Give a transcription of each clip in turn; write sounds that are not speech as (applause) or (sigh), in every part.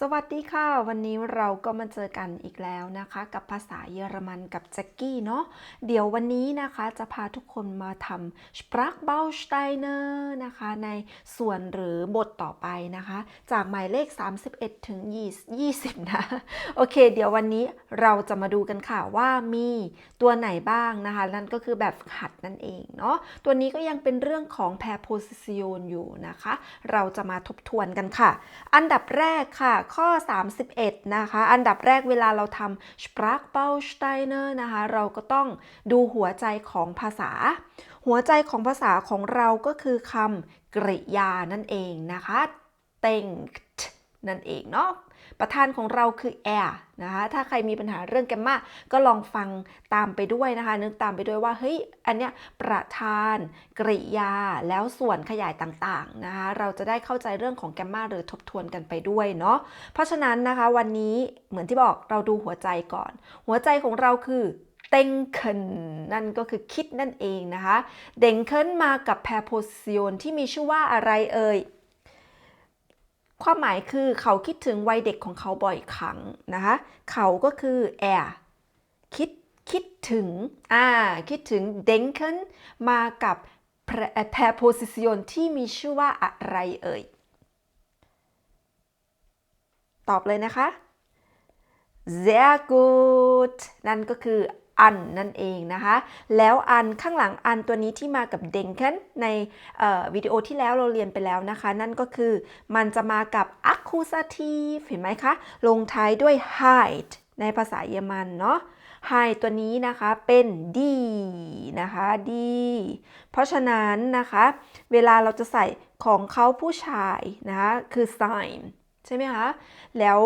สวัสดีค่ะ วันนี้เราก็มาเจอกันอีกแล้วนะคะ กับภาษาเยอรมันกับแจ็กกี้เนาะเดี๋ยววันนี้นะคะจะพาทุกคนมาทำ Sprachbausteine นะคะในส่วนหรือบทต่อไปนะคะ จากหมายเลข 31 ถึง 20 นะ โอเค เดี๋ยววันนี้เราจะมาดูกันค่ะว่ามีตัวไหนบ้างนะคะ นั่นก็คือแบบหัดนั่นเองเนาะตัวนี้ก็ยังเป็นเรื่องของ preposition อยู่นะคะ เราจะมาทบทวนกันค่ะ อันดับแรกค่ะข้อ 31 นะคะ อันดับแรกเวลาเราทำ Sprachbausteiner นะคะ เราก็ต้องดูหัวใจของภาษา หัวใจของภาษาของเราก็คือคำกริยานั่นเองนะคะ t e n k t นั่นเองเนาะ ประธานของเราคือ air นะคะ ถ้าใครมีปัญหาเรื่องแกมมาก็ลองฟังตามไปด้วยนะคะ นึกตามไปด้วยว่า เฮ้ย อันเนี้ยประธาน กริยา แล้วส่วนขยายต่างๆนะคะ เราจะได้เข้าใจเรื่องของแกมมาหรือทบทวนกันไปด้วยเนาะ เพราะฉะนั้นนะคะวันนี้เหมือนที่บอกเราดูหัวใจก่อน หัวใจของเราคือ denken นั่นก็คือคิดนั่นเองนะคะ denken มากับ preposition ที่มีชื่อว่าอะไรเอ่ย ความหมายคือเขาคิดถึงวัยเด็กของเขาบ่อยครั้งนะคะเขาก็คือ er คิดคิดถึงอ่าคิดถึง denken มากับ pre- เอ่อ preposition ที่มีชื่อว่าอะไรเอ่ย ตอบเลยนะคะ sehr gut นั่นก็คือ อันนั่นเองนะคะ แล้วอันข้างหลังอันตัวนี้ที่มากับ denken ในวิดีโอที่แล้วเราเรียนไปแล้วนะคะ นั่นก็คือมันจะมากับ accusative เห็นไหมคะ ลงท้ายด้วย heit ในภาษาเยอรมันเนาะ heit ตัวนี้นะคะเป็น die นะคะ die เพราะฉะนั้นนะคะ เวลาเราจะใส่ของเขาผู้ชายนะคะคือ sign ใช่ไหมคะ แล้ว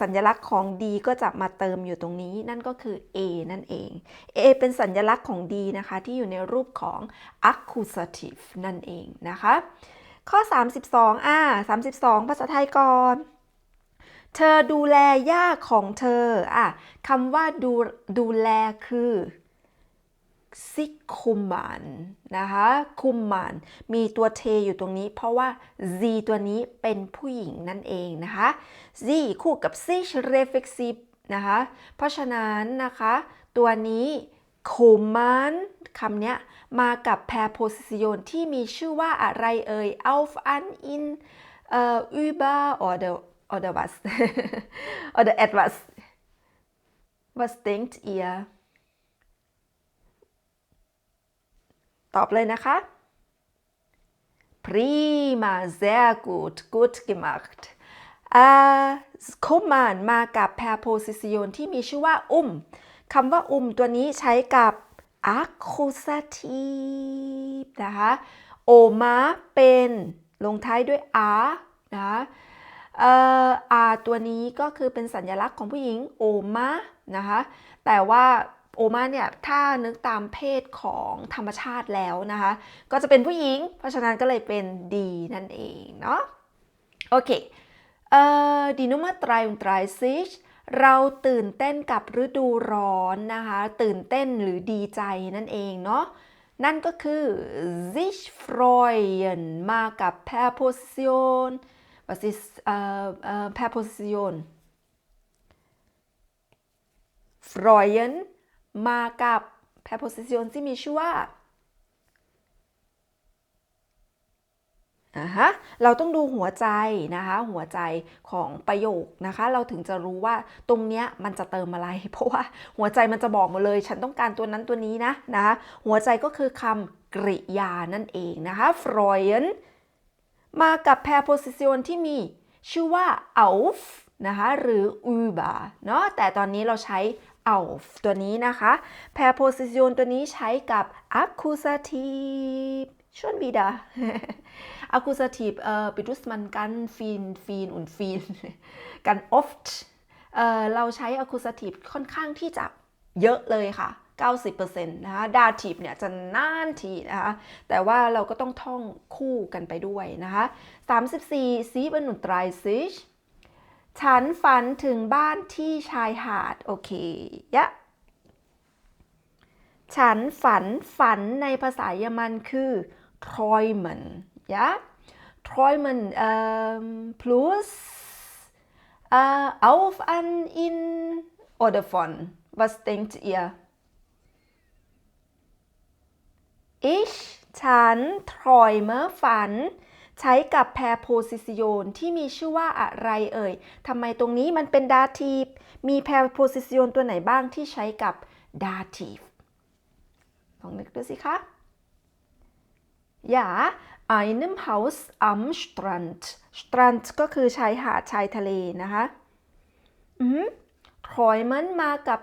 สัญลักษณ์ของ D ก็จะมาเติมอยู่ตรงนี้นั่นก็คือ A นั่นเอง A เป็นสัญลักษณ์ของ D นะคะที่อยู่ในรูปของ accusative นั่นเองนะคะ ข้อ 32อ่า32 ภาษาไทยก่อนเธอดูแลย่าของเธออะคำว่าดูดูแลคือ ซิคุมันนะคะคุมันมีตัวเทอยู่ตรงนี้ เพราะว่า z ตัวนี้เป็นผู้หญิงนั่นเองนะคะ z คู่กับ sich reflexiv นะคะเพราะฉะนั้นนะคะ ตัวนี้คุมันคำนี้มากับ preposition ที่มีชื่อว่าอะไรเอ่ย auf an in เอ่อ über oder oder was oder etwas was denkt ihr ตอบเลยนะคะ prima sehr gut gut gemacht อ่าคุมมันมากับ preposition ที่มีชื่อว่าอุ้มคำว่าอุ้มตัวนี้ใช้กับ accusative นะคะโอมาเป็นลงท้ายด้วย r นะคะเอ่อ r ตัวนี้ก็คือเป็นสัญลักษณ์ของผู้หญิงโอมานะคะแต่ว่า โอมาเนี่ยถ้านึกตามเพศของธรรมชาติแล้วนะคะ ก็จะเป็นผู้หญิง เพราะฉะนั้นก็เลยเป็นดีนั่นเองเนาะโอเคเอ่อดีนุมาตรายตรายซิชเราตื่นเต้นกับฤดูร้อนนะคะ ตื่นเต้นหรือดีใจนั่นเองเนาะนั่นก็คือ sich freuen มากับ preposition was ist เอ่อเอ่อ preposition freuen มากับ preposition ที่มีชื่อว่าอ่าฮะเราต้องดูหัวใจนะคะ หัวใจของประโยคนะคะ เราถึงจะรู้ว่าตรงเนี้ยมันจะเติมอะไร เพราะว่าหัวใจมันจะบอกมาเลย ฉันต้องการตัวนั้นตัวนี้นะนะคะหัวใจก็คือคำกริยานั่นเองนะคะ freuen มากับ preposition ที่มีชื่อว่า auf นะคะหรือ über เนาะแต่ตอนนี้เราใช้ auf ตัวนี้นะคะแพร์โพซิชันตัวนี้ใช้กับ accusative ช่วนวีดา accusative เอ่อ benutzt man ganz น,ฟีน viel und viel กัน oft เอ่อเราใช้ accusative ค่อนข้างที่จะเยอะเลยค่ะ 90%นะคะดาทีฟเนี่ยจะนานทีนะคะ แต่ว่าเราก็ต้องท่องคู่กันไปด้วยนะคะ 34 37 ฉันฝันถึงบ้านที่ชายหาด โอเค ยะ ฉันฝันฝันในภาษาเยอรมันคือ träumen ยะ träumen ähm, plus äh, auf an in oder von was denkt ihr ich ฉัน träume ฝัน ใช้กับ preposition ที่มีชื่อว่าอะไรเอ่ยทำไมตรงนี้มันเป็น dative มี preposition ตัวไหนบ้างที่ใช้กับ dative ลองนึกดูสิคะ Ja, einem Haus am Strand. Strand ก็คือชายหาดชายทะเลนะคะ อืม träumen มากับ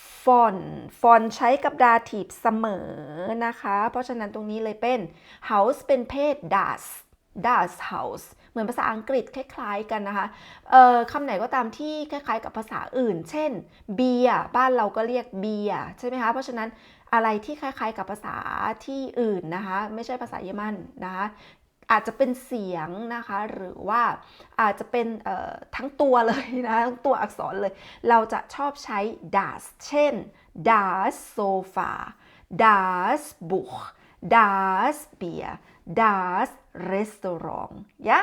preposition von von ใช้กับ dative เสมอนะคะ เพราะฉะนั้นตรงนี้เลยเป็น house เป็นเพศ das das house เหมือนภาษาอังกฤษคล้ายๆกันนะคะเอ่อคำไหนก็ตามที่คล้ายๆกับภาษาอื่น เช่นเบียบ้านเราก็เรียกเบียใช่ไหมคะ เพราะฉะนั้นอะไรที่คล้ายๆกับภาษาที่อื่นนะคะ ไม่ใช่ภาษาเยอรมันนะคะ อาจจะเป็นเสียงนะคะ หรือว่าอาจจะเป็นทั้งตัวเลยนะทั้งตัวอักษรเลย เราจะชอบใช้ das เช่น das Sofa das Buch das Bier das Restaurant ยะ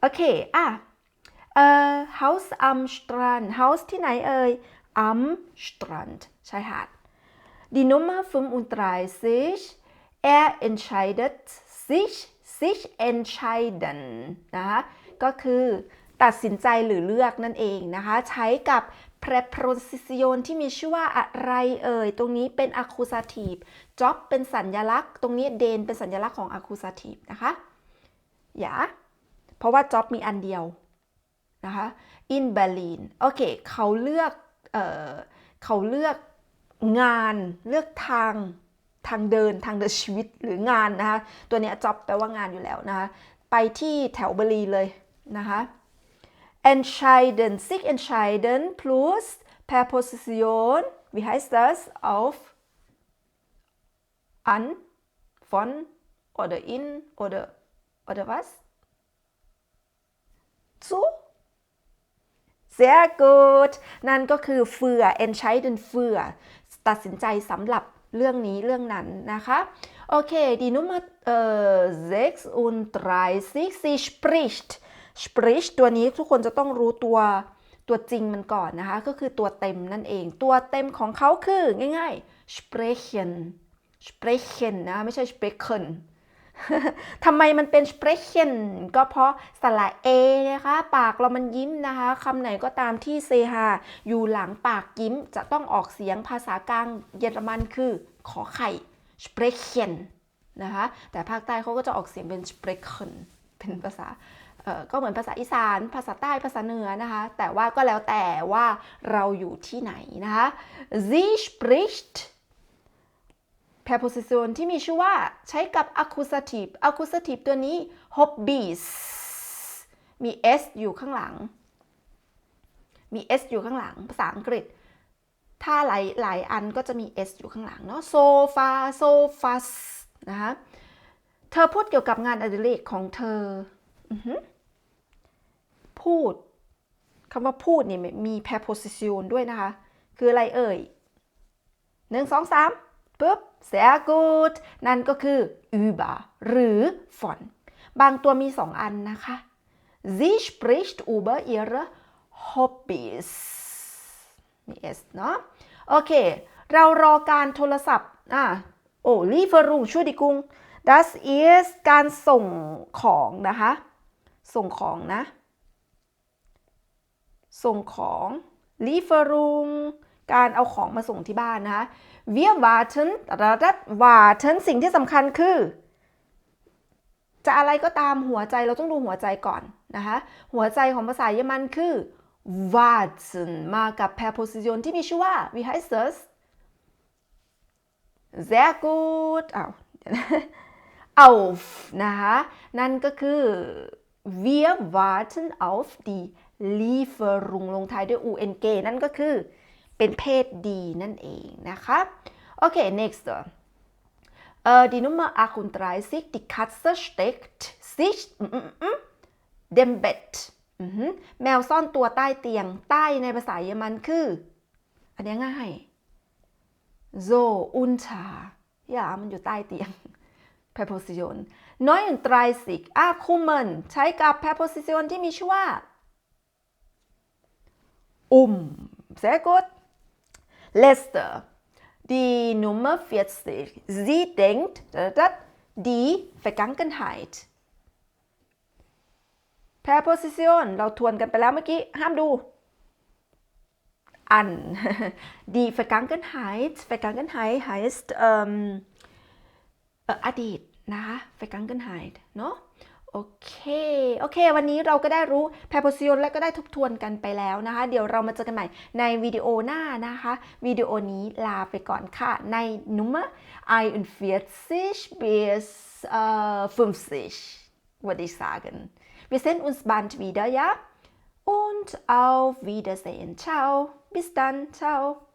โอเคอะเอ่อ House am Strand House ที่ไหนเอ่ย am Strand ชายหาด Die Nummer 35 er entscheidet sich sich entscheiden นะคะก็คือตัดสินใจหรือเลือกนั่นเองนะคะ ใช้กับ preposition ที่มีชื่อว่าอะไรเอ่ย ตรงนี้เป็น accusative job เป็นสัญลักษณ์ ตรงนี้ den เป็นสัญลักษณ์ของ accusative นะคะอย่าเพราะว่า job มีอันเดียวนะคะ in Berlin โอเค เขาเลือกเออเขาเลือกงานเลือกทาง ทางเดินทางเดินชีวิตหรืองานนะคะตัวเนี้ย job แปลว่างานอยู่แล้วนะคะไปที่แถวเบอร์ลีนเลยนะคะ entscheiden sich entscheiden plus Präposition wie heißt das auf an von oder in oder oder was zu sehr gut นั่นก็คือเฟื่อ entscheiden für ตัดสินใจสำหรับ เรื่องนี้เรื่องนั้นนะคะ โอเค die Nummer เอ่อ36 sie spricht spricht ตัวนี้ทุกคนจะต้องรู้ตัวตัวจริงมันก่อนนะคะ ก็คือตัวเต็มนั่นเอง ตัวเต็มของเขาคือง่ายๆ sprechen sprechen นะ ไม่ใช่ sprechen ทำไมมันเป็น sprechen ก็เพราะสระเอนะคะ ปากเรามันยิ้มนะคะคำไหนก็ตามที่เซฮาอยู่หลังปากยิ้ม จะต้องออกเสียงภาษากลางเยอรมันคือขอไข่ sprechen นะคะ แต่ภาคใต้เขาก็จะออกเสียงเป็น sprechen เป็นภาษาเออก็เหมือนภาษาอีสาน ภาษาใต้ ภาษาเหนือนะคะ แต่ว่าก็แล้วแต่ว่าเราอยู่ที่ไหนนะคะ sie spricht preposition ที่มีชื่อว่าใช้กับ accusative accusative ตัวนี้ hobbies มี s อยู่ข้างหลัง มี s อยู่ข้างหลัง ภาษาอังกฤษ ถ้าหลายหลายอันก็จะมี s อยู่ข้างหลังเนาะ sofa sofas นะคะเธอพูดเกี่ยวกับงานอดิเรกของเธออพูดคำว่าพูดเนี่ยมี preposition ด้วยนะคะ คืออะไรเอ่ยหนึ่งสองสาม ปุ๊บ sehr gut นั่นก็คือ über หรือ von บางตัวมีสองอันนะคะ sie spricht über ihre Hobbys มี s เนาะโอเค เรารอการโทรศัพท์อะโอ้ Lieferung Entschuldigung das ist การส่งของนะคะ ส่งของนะ ส่งของ Lieferung การเอาของมาส่งที่บ้านนะคะ wir warten ระดับ warten สิ่งที่สำคัญคือ จะอะไรก็ตามหัวใจเราต้องดูหัวใจก่อนนะคะ หัวใจของภาษาเยอรมันคือ warten มากับ preposition ที่มีชื่อว่า wie heißt das sehr gut อ้า auf นะคะ นั่นก็คือ wir warten auf die Lieferung ลงท้ายด้วย ung นั่นก็คือ เป็นเพศดีนั่นเองนะคะโอเค next เอ่อ die Nummer 38 die Katze steckt sich dem Bett แมวซ่อนตัวใต้เตียง ใต้ในภาษาเยอรมันคือ อันนี้ง่าย so unter อย่ามันอยู่ใต้เตียง preposition 39อะ kommen ใช้กับ preposition ที่มีชื่อว่า um sehr gut letzte die Nummer 40 sie denkt die Vergangenheit preposition เราทวนกันไปแล้วเมื่อกี้ ห้ามดู an (laughs) die Vergangenheit Vergangenheit heißt ähm, เอ่ออดีตนะคะ Vergangenheit เนอะ โอเค โอเค วันนี้เราก็ได้รู้ preposition และก็ได้ทบทวนกันไปแล้วนะคะ เดี๋ยวเรามาเจอกันใหม่ในวิดีโอหน้านะคะ วิดีโอนี้ลาไปก่อนค่ะ ใน Nummer 41 bis äh, 50 würde ich sagen. Wir sehen uns bald wieder, ja? Und auf Wiedersehen. Ciao. Bis dann. Ciao.